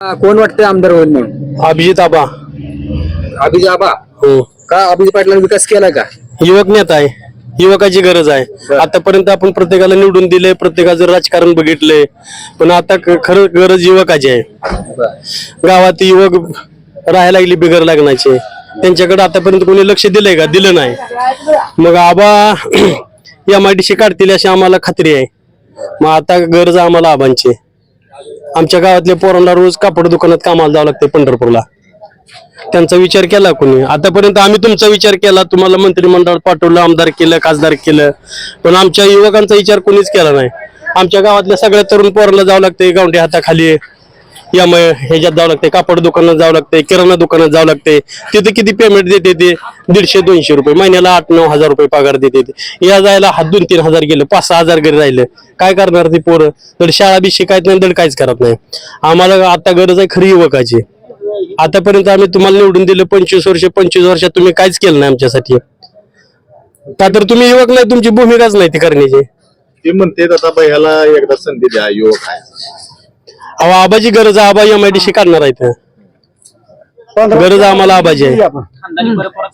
कोण वाटतंय आमदार होईल म्हणून? अभिजित आबा. अभिजित आबा? हो. का अभिजित पाटलांनी विकास केला का? युवक नेता आहे. युवकाची गरज आहे. आतापर्यंत आपण प्रत्येकाला निवडून दिले प्रत्येकाचं राजकारण बघितलंय. पण आता क- खरं गरज युवकाची आहे. गावात युवक राहायला लागली बिगर लागण्याचे त्यांच्याकडे आतापर्यंत कोणी लक्ष दिलंय का? दिलं नाही. मग आबा डी सी काढतील अशी आम्हाला खात्री आहे. मग आता गरज आहे आम्हाला आबांची. आमच्या गावातल्या पोरांना रोज कापड दुकानात कामाला जावं लागतं पंढरपूरला. त्यांचा विचार केला कोणी? आतापर्यंत आम्ही तुमचा विचार केला तुम्हाला मंत्रिमंडळात पाठवलं आमदार केलं खासदार केलं. पण आमच्या युवकांचा विचार कोणीच केला नाही. आमच्या गावातल्या सगळ्या तरुण पोरांना जावं लागतं गावठी हाताखाली. या ह्याच्यात जावं लागते कापड दुकानात जावं लागतंय किराणा दुकानात जावं लागतंय. तिथे किती पेमेंट देते ते? दीडशे दोनशे रुपये. महिन्याला आठ नऊ हजार रुपये पगार देते ते. या जायला हात दोन तीन हजार गेलं पाच सहा हजार घरी राहिलं. काय करणार ते पोरं? तर शाळा बी शिकायत नाही तर काहीच करत नाही. आम्हाला आता गरज आहे खरी युवकाची. आतापर्यंत आम्ही तुम्हाला निवडून दिलं पंचवीस वर्ष पंचवीस वर्षात तुम्ही काहीच केलं नाही आमच्यासाठी. का तर तुम्ही युवक नाही तुमची भूमिकाच नाही ती करण्याची. ते म्हणते आता भैयाला एकदा संधी द्या युवक आहे. अहो आबाची गरज आहे. आबा एम आय डी काढणार आहेत. गरज आम्हाला आबाजी. आहे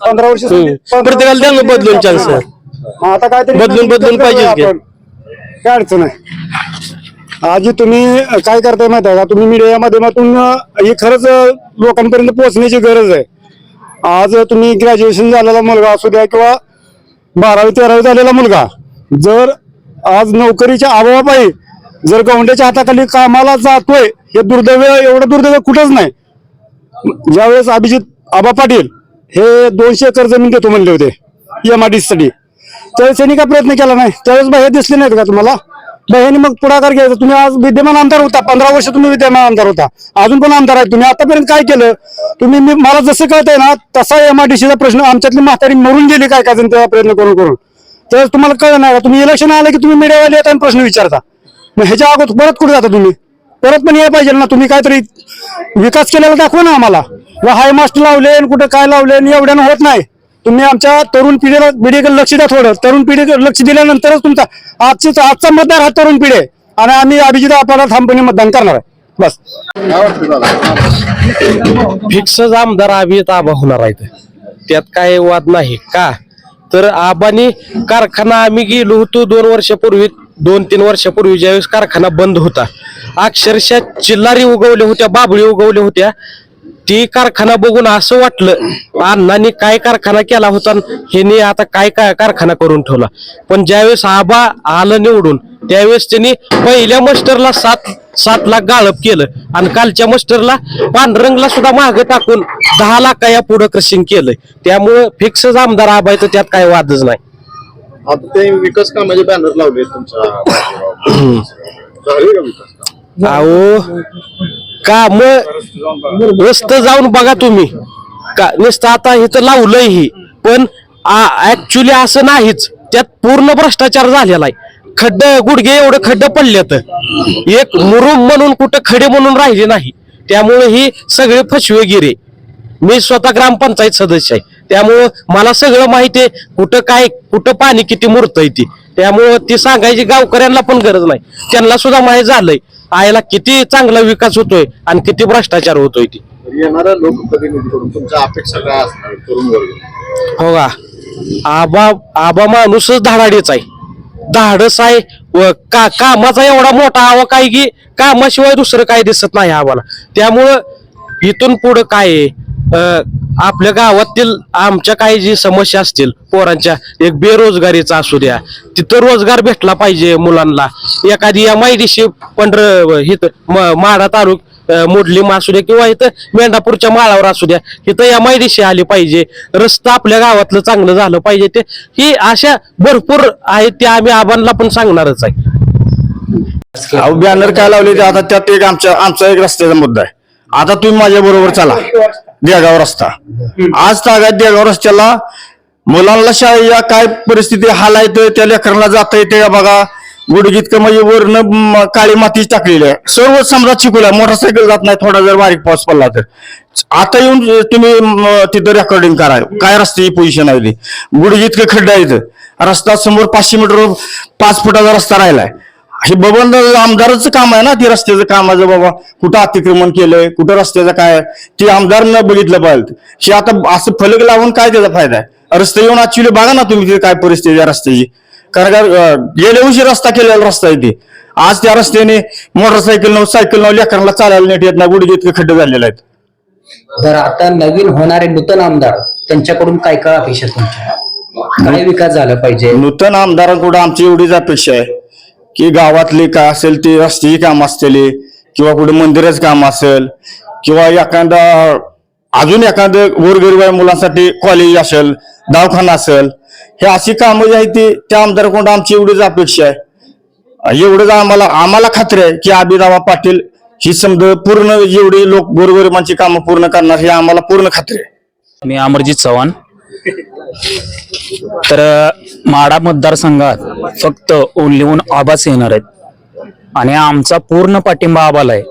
पंधरा वर्ष हम्म. प्रत्येकाला द्या ना बदलून चान्स आता काहीतरी बदलून- बदलून पाहिजेच की. आपण. काय अडचण आहे? आजी तुम्ही काय करताय माहिती आहे का? तुम्ही मीडिया माध्यमातून अं, ही खरंच अं, लोकांपर्यंत पोहोचण्याची गरज आहे. आज तुम्ही ग्रॅज्युएशन झालेला मुलगा असू द्या किंवा बारावी तेरावी झालेला मुलगा जर आज नोकरीच्या अभावापायी जर गवंड्याच्या हाताखाली कामाला जातोय हे दुर्दैव एवढं दुर्दैव कुठंच नाही. ज्यावेळेस अभिजित आबा पाटील हे दोनशे एकर जमीन देतो म्हणले होते एम आय डी साठी. त्यावेळेस त्यांनी काय प्रयत्न केला नाही? त्यावेळेस बाहेर दिसले नाहीत का तुम्हाला? बाह्यांनी मग पुढाकार घ्यायचा. तुम्ही आज विद्यमान आमदार होता पंधरा वर्ष तुम्ही विद्यमान आमदार होता. अजून पण आमदार आहे तुम्ही. आतापर्यंत काय केलं? तुम्ही मी मला जसं कळतंय ना तसा एम आय डी सीचा प्रश्न आमच्यातली म्हातारी मरून गेली काय काय जण तेव्हा प्रयत्न करून करून त्यावेळेस तुम्हाला कळलं नाही का? तुम्ही इलेक्शन आलं की तुम्ही मीडियावाले येता आणि प्रश्न विचारता. मग ह्याच्या अगोदर परत कुठे जाता तुम्ही? परत पण यायला पाहिजे ना तुम्ही काहीतरी विकास केलेला दाखवा ना आम्हाला. व हाय मास्टर लावले आणि कुठं काय लावले आणि एवढ्यानं होत नाही. तुम्ही आमच्या तरुण पिढीला पिढीकडे लक्ष द्या थोडं. तरुण पिढीकडे लक्ष दिल्यानंतरच तुमचा आजची आजचा मतदार हा तरुण पिढी आहे. आणि आम्ही अभिजित आपल्याला ठामपणे मतदान करणार आहे. बस. फिक्स फिक्सच आमदार अभिजित आबा होणार आहेत. त्यात काय वाद नाही. का? तर आबानी कारखाना आम्ही गेलो होतो दोन वर्षापूर्वी दोन तीन वर्षापूर्वी ज्यावेळेस कारखाना बंद होता अक्षरशः चिल्लारी उगवल्या होत्या बाबळी उगवल्या होत्या. ती कारखाना बघून असं वाटलं अण्णांनी काय कारखाना केला होता आणि ह्याने आता काय काय कारखाना करून ठेवला? पण ज्यावेळेस आबा आलं निवडून त्यावेळेस त्यांनी पहिल्या मस्टरला सात सात लाख गाळप केलं आणि कालच्या मस्टरला पांढरंगला सुद्धा मागे टाकून दहा लाख या पुढं क्रशिंग केलंय त्यामुळं फिक्सच आमदार आबा त्यात काय वादच नाही. आता ते विकास कामाचे म्हणजे बॅनर लावले तुमच्या झाले का विकास काम? अहो का मग नुसतं जाऊन बघा तुम्ही. का नुसतं आता इथं लावलंय ही पण ऍक्च्युली असं नाहीच. त्यात पूर्ण भ्रष्टाचार झालेला आहे. खड्ड गुडघे एवढं खड्ड पडल्यात एक मुरुम म्हणून कुठं खडे म्हणून राहिले नाही. त्यामुळे ही सगळे फसवेगिरे. मी स्वतः ग्रामपंचायत सदस्य आहे. त्यामुळं मला सगळं माहिती आहे कुठं काय कुठं पाणी किती मुरतंय ती. त्यामुळं ती सांगायची गावकऱ्यांना पण गरज नाही. त्यांना सुद्धा माहीत झालंय आयला किती चांगला विकास होतोय आणि किती भ्रष्टाचार होतोय ती. येणाऱ्या लोकप्रतिनिधीकडून तुमच्या अपेक्षा काय असणार तरुण वर्ग? हो का? आबा आबा माणूसच धाडाडीच आहे. धाडस आहे व का कामाचा एवढा मोठा आवा काय की कामाशिवाय दुसरं काय दिसत नाही आम्हाला. त्यामुळं इथून पुढं काय आहे, आपल्या गावातील आमच्या काही जी समस्या असतील पोरांच्या एक बेरोजगारीचा असू द्या तिथं रोजगार भेटला पाहिजे मुलांना. एखादी एम आय डी सी पंढर इथं माढा तालुक मोडली मोडलीम असू द्या किंवा इथं मेंढापूरच्या माळावर असू द्या इथं एम आय डी सी आली पाहिजे. रस्ता आपल्या गावातलं चांगलं झालं पाहिजे ते. ही अशा भरपूर आहेत त्या आम्ही आबांना पण सांगणारच आहे. बॅनर काय लावले ते? आता त्यात एक आमच्या आमचा एक रस्त्याचा मुद्दा आहे. आता तुम्ही माझ्या बरोबर चला. देगाव रस्ता आज तागात देगाव रस्त्याला मुलांना शाळेला काय परिस्थिती हाल आहे त्या लेकरांना जाता येते का बघा? गुडगीत का म्हणजे वरनं काळी मातीच टाकलेली आहे. सर्व समजा शिकवल्या मोटरसायकल जात नाही थोडा जर बारीक पाऊस पडला तर. आता येऊन तुम्ही तिथं रेकॉर्डिंग करा. काय रस्त्याची पोझिशन आहे ती. गुडगीत खड्डा आहे इथं. रस्ता समोर पाचशे मीटर पाच फुटाचा रस्ता राहिलाय. हे बबन आमदाराचं काम आहे ना ते रस्त्याचं कामाचं बाबा कुठं अतिक्रमण केलंय कुठं रस्त्याचं काय आहे, ते आमदार न बघितलं पाहिजे. हे आता असं फलक लावून काय त्याचा फायदा आहे? रस्ते येऊन ऍक्च्युली बघा ना तुम्ही तिथे काय परिस्थिती आहे रस्त्याची. कारण का गेल्या वर्षी रस्ता केलेला रस्ता आहे ते. आज त्या रस्त्याने मोटरसायकल सायकल लेकरांना चालायला नेट येत नाही गुडघे इतके खड्डे झालेले आहेत. बरं आता नवीन होणारे नूतन आमदार त्यांच्याकडून काय काय अपेक्षा तुमच्या? काय विकास झाला पाहिजे? नूतन आमदारांकडून आमची एवढीच अपेक्षा आहे. की गावातले काय असेल ते रस्त्याची काम असतील किंवा कुठे मंदिराचं काम असेल किंवा एखादा अजून एखादं गोरगरीब मुलांसाठी कॉलेज असेल दवाखाना असेल हे अशी कामं जी आहेत ती त्या आमदारकडून आमची एवढीच अपेक्षा आहे. एवढंच आम्हाला आम्हाला खात्री आहे की अभिरावा पाटील ही समजा पूर्ण एवढी लोक गोरगरिबांची कामं पूर्ण करणार हे आम्हाला पूर्ण खात्री आहे. मी अमरजित चव्हाण. तर माडा मतदारसंघात फक्त ओनली ओन आबाच येणार आहेत. आणि आमचा पूर्ण पाठिंबा आबाला आहे.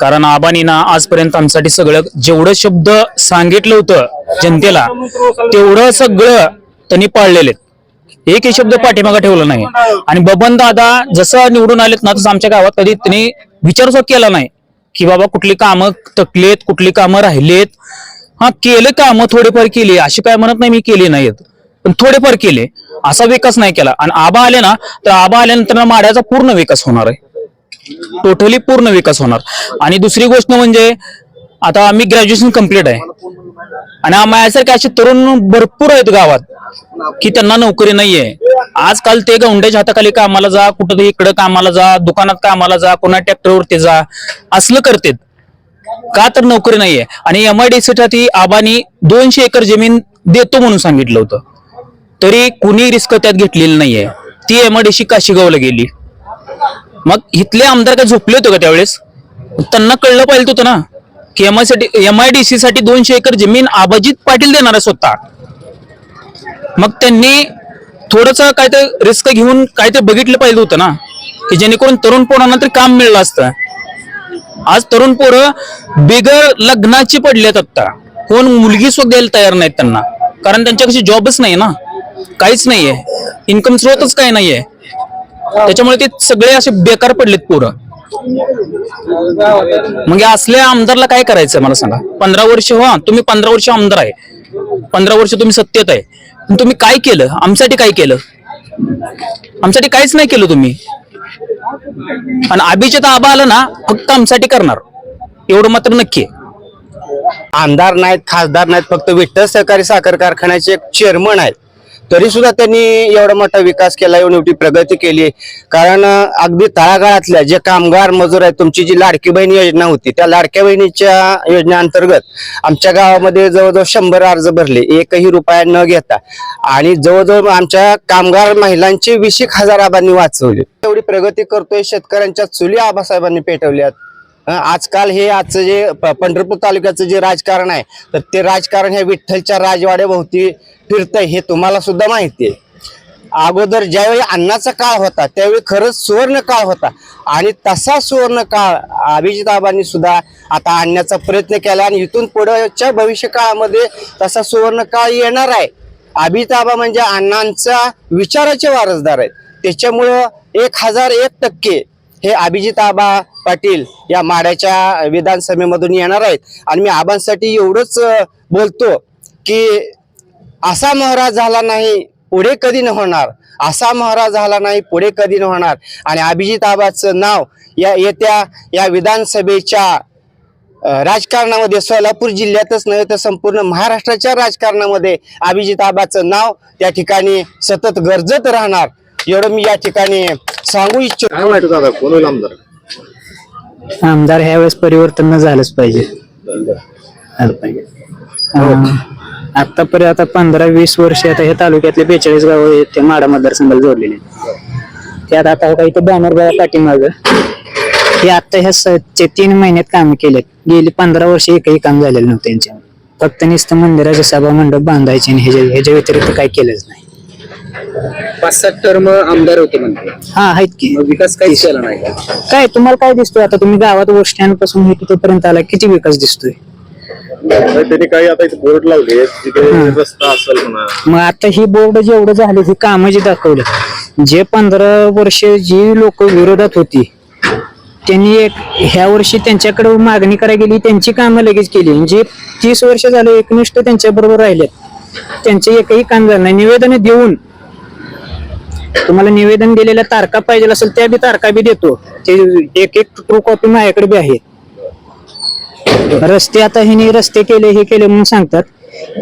कारण आबानी ना आजपर्यंत आमच्यासाठी सगळं जेवढं शब्द सांगितलं होतं जनतेला तेवढं सगळं त्यांनी पाळलेले एकही शब्द पाठीमागा ठेवला नाही. आणि बबन दादा जसं निवडून आलेत ना तसं आमच्या गावात कधी त्यांनी विचार सुद्धा केला नाही. की बाबा कुठली कामं तकलेत कुठली कामं राहिलेत. हा केलं कामं थोडेफार केली. अशी काय म्हणत नाही मी केली नाहीत. पण थोडेफार केले. असा विकास नाही केला. आणि आबा आले ना तर आबा आल्यानंतर ना माड्याचा पूर्ण विकास होणार आहे. टोटली पूर्ण विकास होणार. आणि दुसरी गोष्ट म्हणजे आता आम्ही ग्रॅज्युएशन कंप्लीट आहे. आणि माझ्यासारखे असे तरुण भरपूर आहेत गावात की त्यांना नोकरी नाहीये. आजकाल ते गौंड्याच्या हाताखाली कामाला जा कुठं इकडं कामाला जा दुकानात कामाला जा कोणा ट्रॅक्टरवरती जा असलं करतेत. का तर नोकरी नाहीये? आणि एम आय डी साठी आबानी दोनशे एकर जमीन देतो म्हणून सांगितलं होतं. तरी कुणी रिस्क त्यात घेतलेली नाहीये. ती एम आय डी सी काशीगावला गेली. मग इथले आमदार काय झोपले होते का त्यावेळेस? त्यांना कळलं पाहिजे होतं ना की एम आयसाठी एम आय डी सी साठी दोनशे एकर जमीन आबाजीत पाटील देणार स्वतः. मग त्यांनी थोडस काय ते रिस्क घेऊन काय ते बघितलं पाहिजे होतं ना की जेणेकरून तरुण पोरांना तरी काम मिळलं असतं. आज तरुण पोरं बिगर लग्नाची पडलेत आता कोण मुलगी सुद्धा द्यायला तयार नाहीत त्यांना. कारण त्यांच्याकडे जॉबच नाही ना. काहीच नाहीये. इन्कम स्रोतच काही नाहीये. त्याच्यामुळे ते सगळे असे बेकार पडलेत पोरं. मग असल्या आमदारला काय करायचं मला सांगा. पंधरा वर्ष हो तुम्ही पंधरा वर्ष आमदार आहे. पंधरा वर्ष तुम्ही सत्तेत आहे. तुम्ही काय केलं? आमच्यासाठी काय केलं? आमच्यासाठी काहीच नाही केलं तुम्ही. आणि अभिजित आबा आलं ना फक्त आमच्यासाठी करणार. एवढं मात्र नक्की आमदार नाहीत खासदार नाहीत फक्त विठ्ठल सहकारी साखर कारखान्याचे एक चेअरमन आहेत. तरी सुद्धा त्यांनी एवढा मोठा विकास केला एवढी मोठी प्रगती केली. कारण अगदी तळागाळातल्या जे कामगार मजूर आहेत तुमची जी लाडकी बहीण योजना होती त्या लाडक्या बहिणीच्या योजनेअंतर्गत आमच्या गावामध्ये जवळजवळ शंभर अर्ज भरले. एकही रुपया न घेता. आणि जवळजवळ आमच्या कामगार महिलांचे वीस एक हजार आबांनी वाचवले. एवढी प्रगती करतोय शेतकऱ्यांच्या चुली आबासाहेबांनी पेटवल्यात. आजकाल हे आजचं जे प- पंढरपूर तालुक्याचं जे राजकारण आहे तर ते राजकारण हे विठ्ठलच्या राजवाड्याभोवती फिरतंय हे तुम्हाला सुद्धा माहिती आहे. अगोदर ज्यावेळी अन्नाचा काळ होता त्यावेळी खरंच सुवर्ण काळ होता. आणि तसा सुवर्ण काळ अभिजिताबांनी सुद्धा आता आणण्याचा प्रयत्न केला आणि इथून पुढच्या भविष्य काळामध्ये तसा सुवर्ण काळ येणार आहे. अभिताबा म्हणजे अण्णांचा विचाराचे वारसदार आहेत. त्याच्यामुळं एक हजार एक टक्के हे अभिजित आबा पाटील या माड्याच्या विधानसभेमधून येणार आहेत. आणि मी आबांसाठी एवढंच बोलतो की असा महाराज झाला नाही पुढे कधी न होणार. असा महाराज झाला नाही पुढे कधी न होणार. आणि अभिजित आबाचं नाव या येत्या या विधानसभेच्या राजकारणामध्ये सोलापूर जिल्ह्यातच नव्हे तर संपूर्ण महाराष्ट्राच्या राजकारणामध्ये अभिजित आबाचं नाव त्या ठिकाणी सतत गरजत राहणार. एवढं मी या ठिकाणी सांगू इच्छितो. काय वाटतं दादा कोण होईल आमदार? आमदार ह्या वेळेस परिवर्तन न झालंच पाहिजे. झालं पाहिजे. अं, आतापर्यंत आता पंधरा वीस वर्ष आता हे तालुक्यातले बेचाळीस गाव आहेत ते माडा मतदारसंघाला जोडलेले आहेत. त्यात आता हो काही ते बॅनर बघा पाठीमाग. हे आता ह्या स- चे तीन महिन्यात काम केलेत. गेली पंधरा वर्ष एकही काम झालेलं नव्हतं त्यांच्या फक्त नुसतं मंदिराचे सभा मंडप बांधायचे आणि ह्याच्या ह्याच्या व्यतिरिक्त काही केलंच नाही. पाच सात टर्म आमदार होते म्हणते हा आहेत की. मग विकास काहीच केला नाही. का काय तुम्हाला काय दिसतोय? आता तुम्ही गावात बस स्टँडपासून हे तिथपर्यंत आला किती विकास दिसतोय? त्यांनी काही आता इथे बोर्ड लावले तिथे रस्ता असेल म्हणा. मग आता ही बोर्ड जेवढं झाले ही कामं जी दाखवले जे पंधरा वर्ष जी लोक विरोधात होती त्यांनी एक ह्या वर्षी त्यांच्याकडे मागणी करायला गेली त्यांची कामं लगेच केली. जे तीस वर्ष झाले एकनिष्ठ त्यांच्या बरोबर राहिले त्यांचे एकही काम झालं नाही. निवेदन देऊन तुम्हाला निवेदन दिलेल्या तारखा पाहिजे असेल त्या बी तारखा बी देतो. ते एक एक ट्रू कॉपी माझ्याकडे बी आहे. रस्ते आता हिने रस्ते केले हे केले म्हणून सांगतात.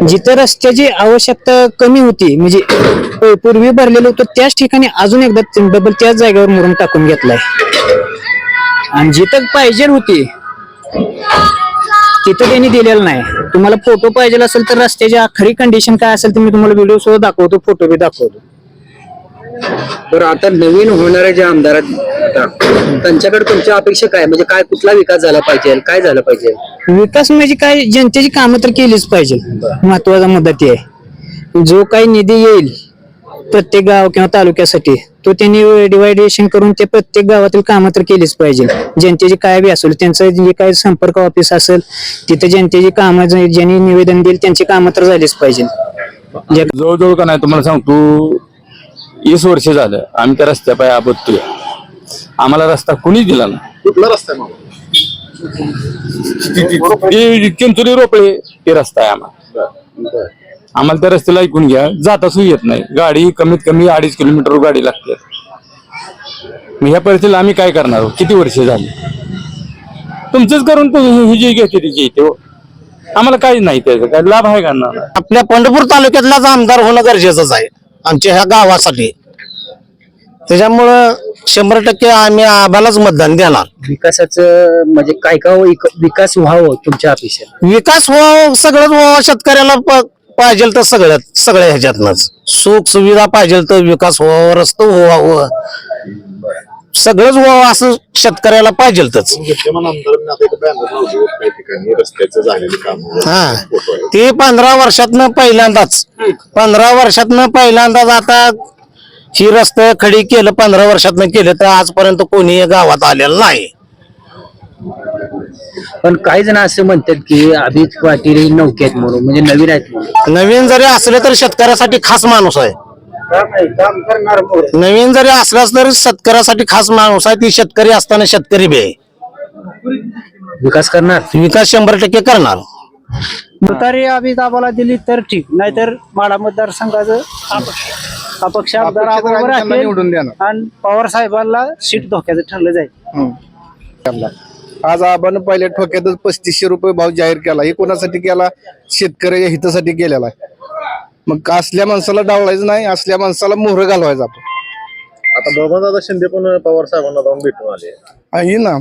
जिथं रस्त्याची आवश्यकता कमी होती म्हणजे पूर्वी भरलेलं होतं त्याच ठिकाणी अजून एकदा डबल त्याच जागेवर मुरून टाकून घेतलाय. आणि जिथं पाहिजे होती तिथं त्यांनी दिलेलं नाही. तुम्हाला फोटो पाहिजे असेल तर रस्त्याची खरी कंडिशन काय असेल तर मी तुम्हाला व्हिडिओ सुद्धा दाखवतो फोटो बी दाखवतो. तर आता नवीन होणारे जे आमदार आहेत आता, त्यांच्याकडे तुमच्या अपेक्षा काय? म्हणजे काय कुठला विकास झाला पाहिजे? काय झालं पाहिजे? विकास म्हणजे काय? जनतेची कामं तर केलीच पाहिजे. महत्त्वाचा मुद्दा ते आहे. जो काही निधी येईल प्रत्येक गाव किंवा तालुक्यासाठी तो त्यांनी डिवायडेशन करून ते प्रत्येक गावातील कामं तर केलीच पाहिजे. जनतेची काय बी असेल त्यांचं जे काही संपर्क ऑफिस असेल तिथे जनतेची कामं ज्यांनी निवेदन देईल त्यांची कामं तर झालीच पाहिजे. जे जवळजवळ का नाही तुम्हाला सांगतो वीस वर्ष झालं. आम्ही त्या रस्त्या पाय आबदतोय आम्हाला रस्ता कुणीच दिला नाही. कुठला रस्ता आहे मामा? ते चिंचोली रोपळे ते रस्ता आहे आम्हाला. आम्हाला त्या रस्त्याला ऐकून घ्या. जाता सुद्धा येत नाही. गाडी कमीत कमी अडीच किलोमीटर गाडी लागते. मग ह्या परिस्थितीला आम्ही काय करणार? आहोत? किती वर्ष झाली? तुमचंच करून तो- ही जी घेते तिची इथे. हो. आम्हाला काहीच नाही त्याचा. काय लाभ आहे का ना आपल्या पंढरपूर तालुक्यातलाच आमदार होणं गरजेचंच आहे. आमच्या ह्या गावासाठी. त्याच्यामुळं शंभर टक्के आम्ही आम्हालाच मतदान देणार. विकासाचं म्हणजे काय काय विक- विकास व्हावं तुमच्या अपेक्षा? विकास व्हावं सगळंच व्हावं शेतकऱ्याला प- पाहिजे तर सगळ्यात सगळ्या ह्याच्यातनच. सुख सुविधा पाहिजे तर विकास व्हावं रस्ते व्हावं. सगळंच व्हावं असं शेतकऱ्याला पाहिजेलच काम हा. ते पंधरा वर्षातनं पहिल्यांदाच. पंधरा वर्षातनं पहिल्यांदाच आता ही रस्ते खडी केलं पंधरा वर्षातनं केलं तर आजपर्यंत कोणी या गावात आलेलं नाही. पण काही जण असं म्हणतात की अभित पाटील हे नौके आहेत म्हणून म्हणजे नवीन आहेत म्हणून. नवीन जरी असले तर शेतकऱ्यासाठी खास माणूस आहे. नवीन जरी असलाच तरी शेतकऱ्यासाठी खास माणूस आहे ती शेतकरी असताना शेतकरी बी. विकास करणार? विकास शंभर टक्के करणार. तुतारी आम्ही दाबाला दिली तर ठीक नाहीतर माडा मतदारसंघाचं अपक्ष अपक्ष आमदार अपक्ष तर आबावर आम्ही त्यांना राखेल निवडून देणार. आणि पवार साहेबांना सीट धोक्याचं ठरलं जाईल. आज आपण पहिल्या ठोक्यातच पस्तीसशे रुपये भाव जाहीर केला. हे कोणासाठी केला? शेतकऱ्याच्या हितासाठी केलेला आहे. मग असल्या माणसाला डावलायचं नाही असल्या माणसाला मोहर घालवायचं आपण. आता बबनदादा शिंदे पण पवार साहेबांना जाऊन भेटून आले. आहे ना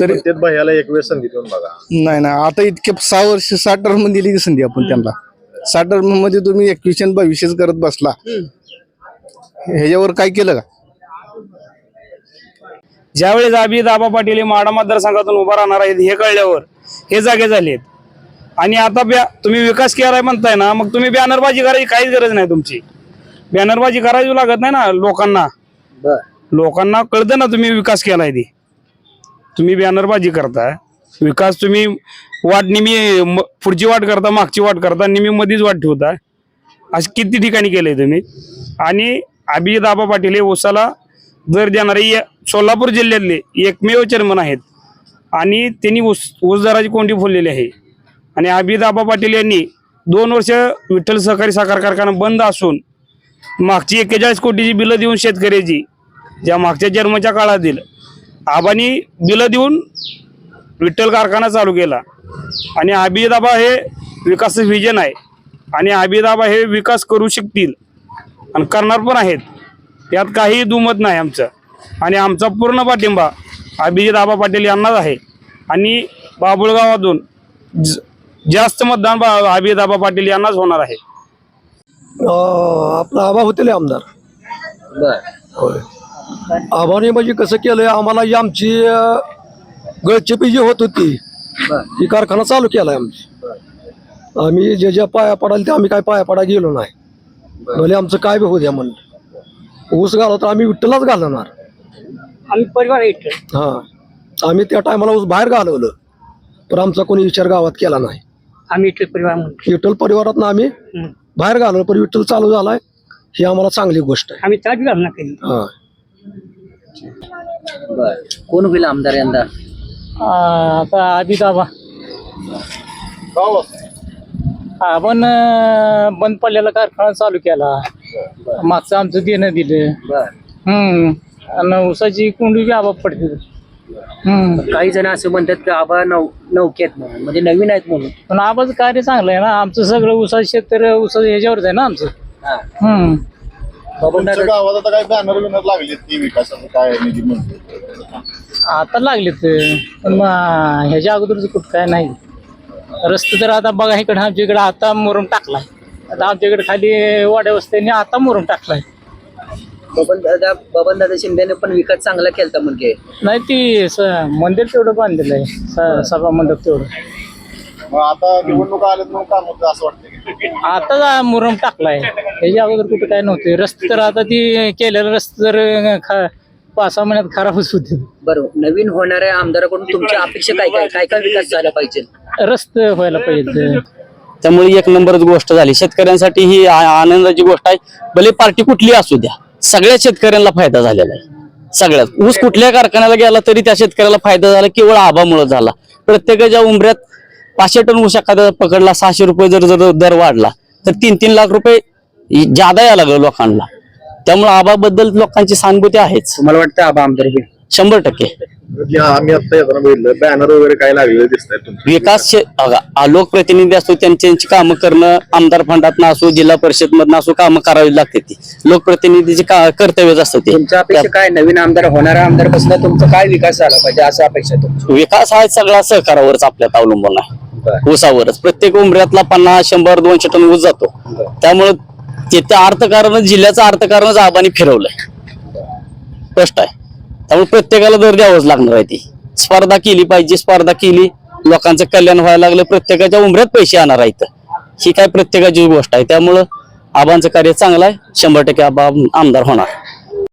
तरी ते भैयाला एक वेळ संधी देऊन बघा. नाही ना आता इतके सहा वर्ष साठ टर्म दिली की संधी आपण त्यांना. साठ टर्ममध्ये तुम्ही एकवीस आणि बावीसच करत बसला. ह्याच्यावर काय केलं का? ज्यावेळेस अभि दाबा पाटील हे माडा मतदारसंघातून उभा राहणार आहेत हे कळल्यावर हे जागे झालेत. आणि आता ब्या तुम्ही विकास केलाय म्हणताय ना मग तुम्ही बॅनरबाजी करायची काहीच गरज नाही तुमची. बॅनरबाजी करायची लागत नाही ना लोकांना. लोकांना कळतं ना तुम्ही विकास केलाय ते. तुम्ही बॅनरबाजी करताय. विकास तुम्ही वाट निमी पुढची वाट करता मागची वाट करता निमी मध्येच वाट ठेवताय. असे किती ठिकाणी केलंय तुम्ही? आणि अभि दाबा पाटील हे उसाला दर देणारे या- सोलापूर जिल्ह्यातले एकमेव चेअरमन आहेत. आणि त्यांनी ऊस ऊस दराची कोंडी फोडलेली आहे. आणि अभिदाबा पाटील यांनी दोन वर्ष विठ्ठल सहकारी साखर कारखाना बंद असून मागची एक्केचाळीस कोटीची बिलं देऊन शेतकऱ्याची ज्या मागच्या जन्माच्या काळातील आबानी बिलं देऊन विठ्ठल कारखाना चालू केला. आणि अभिदाबा हे विकास विजन आहे. आणि अभिदाबा हे विकास करू शकतील आणि करणार पण आहेत. यात काही दुमत नाही आमचं. आणि आमचा पूर्ण पाठिंबा अभिजित आबा पाटील यांनाच आहे. आणि बाबुळगावातून ज- जास्त मतदान बा- अभिजित आबा पाटील यांनाच होणार आहे. आपला आबा होते आमदार. होय. आबाने म्हणजे कसं केलंय आम्हाला जी आमची गळचेपी जी होत होती ती कारखाना चालू केलाय आमची. आम्ही जे जे पाया पडाल ते आम्ही काय पाया पडा गेलो नाही. भले आमचं काय बी होऊ द्या म्हणलं. ऊस घाला तर आम्ही विठ्ठलाच घालणार. आम्ही परिवार हा. आम्ही त्या टायमाला ऊस बाहेर घालवलं पण आमचा कोणी विचार गावात केला नाही. आम्ही इथे परिवार म्हणून. विठ्ठल परिवारात आम्ही बाहेर घालवलं पण विठ्ठल चालू झालाय. ही आम्हाला चांगली गोष्ट आहे. आम्ही त्याच घालणार काही हा. बर. कोण होईल आमदार यंदा? आता आधी दाबा असं. आपण बंद पडलेला कारखाना चालू केला. मागचं आमचं देणं दिलं. बर. हम्म. आणि उसाची कुंडी बी आबाप पडते. काही जण असं म्हणतात की आबा नौ नौकेत म्हणून म्हणजे नवीन आहेत म्हणून. पण आबाचं कार्य चांगलं आहे ना आमचं सगळं उसाचं शेतकरी उसा ह्याच्यावरच आहे ना आमचं. हा. हम्म. तुमच्या गावात आता काय बॅनर बिनर लागले ती विकासाचं काय निधी म्हणतो आता लागले ते पण मग ह्याच्या अगोदरच कुठं काय नाही. रस्ते तर आता बघा इकडे आमच्या इकडे आता मुरुम टाकलाय. आता आमच्या इकडे खाली वाड्या वस्त्यांनी आता मुरुम टाकलाय. बबन दादा बबन दादा शिंदेने पण विकास चांगला केलता म्हणजे नाही ती स- मंदिर तेवढं बांधलेलं आहे. स- सभा मंडप तेवढं. मग आता निवडणुका आल्यात म्हणून काम होतं असं वाटतं आता जा मुरुम टाकलाय. ह्याच्या अगोदर कुठं काय नव्हते. रस्ते तर आता ती केलेले रस्ते तर ख- पाच सहा महिन्यात खराबच होते बरं नवीन होणाऱ्या आमदाराकडून तुमच्या अपेक्षा काय काय काय काय विकास झाला पाहिजे? रस्ते व्हायला पाहिजे. त्यामुळे एक नंबरच गोष्ट झाली. शेतकऱ्यांसाठी ही आ- आनंदाची गोष्ट आहे. भले पार्टी कुठली असू द्या सगळ्या शेतकऱ्यांना फायदा झालेला आहे. सगळ्यात. ऊस कुठल्या कारखान्याला गेला तरी त्या शेतकऱ्याला फायदा झाला केवळ आभामुळं झाला. प्रत्येकाच्या उंबऱ्यात पाचशे टन ऊस एखादा पकडला सहाशे रुपये जर जर दर वाढला तर तीन तीन लाख रुपये जादा यायला लागलं लोकांना. त्यामुळे आबाबद्दल लोकांची सहानुभूती आहेच. मला वाटतं आबा आमदार हे शंभर टक्के. आम्ही आता येताना बघितलं बॅनर वगैरे काय लागलेले दिसत आहेत तुमचे. विकास शे- बघा, आ- लोकप्रतिनिधी असो त्यांची त्यांची कामं करणं आमदार फंडात असो जिल्हा परिषद मधनं असो कामं करावी लागते ती. लोकप्रतिनिधीचे का कर्तव्यच असतं ते. तुमच्या अपेक्षा काय? नवीन आमदार होणाऱ्या आमदारपासून तुमचा काय विकास झाला पाहिजे असं अपेक्षा तुमची? विकास हा सगळा सहकारावरच आपल्यात अवलंबून आहे. ऊसावरच. प्रत्येक उमऱ्यातला पन्नास शंभर दोनशे टन ऊस जातो. त्यामुळे तिथे अर्थकारण जिल्ह्याचं अर्थकारणच आबानी फिरवलंय. स्पष्ट आहे. त्यामुळे प्रत्येकाला दर द्यावंच लागणार आहे ती. स्पर्धा केली पाहिजे स्पर्धा केली लोकांचं कल्याण व्हायला लागलं प्रत्येकाच्या उमऱ्यात पैसे येणार आहेत. ही काय प्रत्येकाची गोष्ट आहे. त्यामुळं आबांचं कार्य चांगलं आहे. शंभर टक्के आबा आमदार होणार.